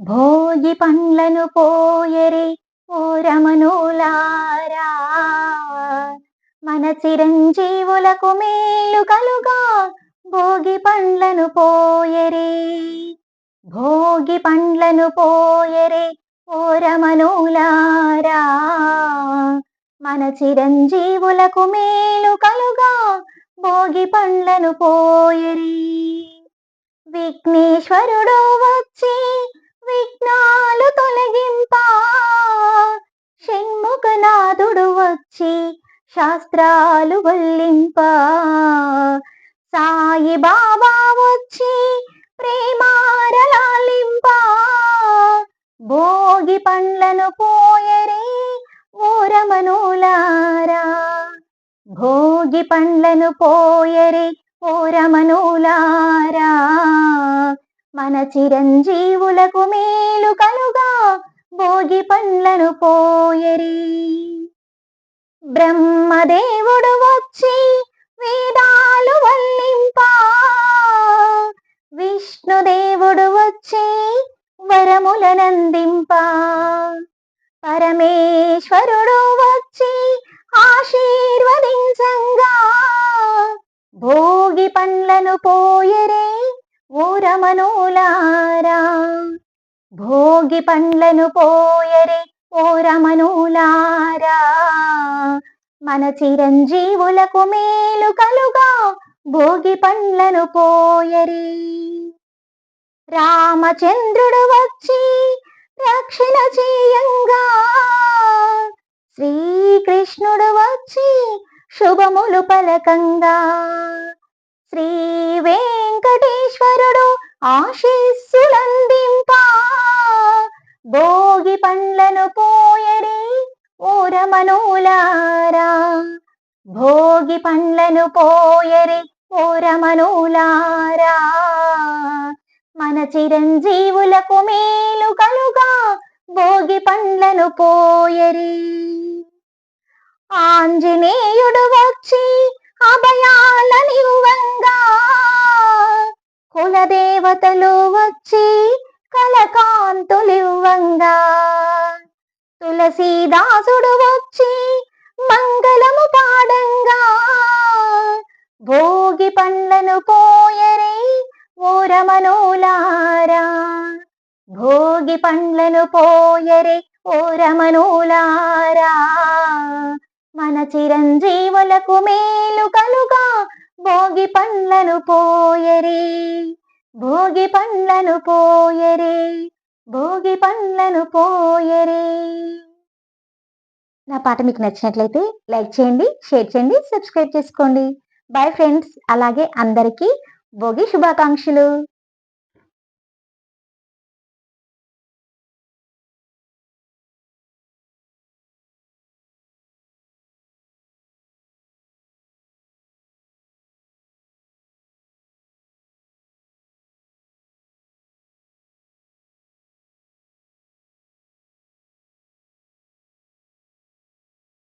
భోగి పండ్లను పోయరి ఓరమనులారా మన చిరంజీవులకు మేలు కలుగా భోగి పండ్లను పోయరి. భోగి పండ్లను పోయరి ఓరమనులారా మన చిరంజీవులకు మేలు కలుగా భోగి పండ్లను పోయరి. విఘ్నేశ్వరుడో వచ్చి శాస్త్రాలు వల్లింప. సాయి బాబా వచ్చి ప్రేమారలాలింప. భోగి పండ్లను పోయరే ఓరమనులారా భోగి పండ్లను పోయరే ఓరమనులారా మన చిరంజీవులకు మేలు కలుగా భోగి పండ్లను పోయరే. బ్రహ్మదేవుడు వచ్చి వేదాలు వల్లింప. విష్ణుదేవుడు వచ్చి వరములనందింప పరమేశ్వరుడు వచ్చి ఆశీర్వదించంగా. భోగి పండ్లను పోయరే ఓరమనులారా. భోగి పండ్లను పోయరే ఓరమనులారా. మన చిరంజీవులకు మేలు కలుగా భోగి పండ్లను పోయరి. రామచంద్రుడు వచ్చి రక్షణ చేయంగా. శ్రీకృష్ణుడు వచ్చి శుభములు పలకంగా. శ్రీ వెంకటేశ్వరుడు ఆశీస్సులందింప. భోగి పండ్లను పోయరి. ఓరమనులారా భోగి పండ్లను పోయరి ఓరమనులారా. మన చిరంజీవులకు మేలు కలుగా భోగి పండ్లను పోయరి. ఆంజనేయుడు వచ్చి అభయాలనివ్వంగా కులదేవతలు వచ్చి కలకాంతులివ్వంగా తులసీదాసుడు వచ్చి మంగళము పాడంగా భోగి పండ్లను పోయరే ఓరమనులారా. భోగి పండ్లను పోయరే ఓరమనులారా. మన చిరంజీవులకు మేలు కలుగా భోగి పండ్లను పోయరే భోగి పండ్లను పోయరే భోగి పండ్లను పోయరే. నా పాట మీకు నచ్చినట్లయితే లైక్ చేయండి షేర్ చేయండి సబ్స్క్రైబ్ చేసుకోండి. Bye friends. అలాగే అందరికీ భోగి శుభాకాంక్షలు.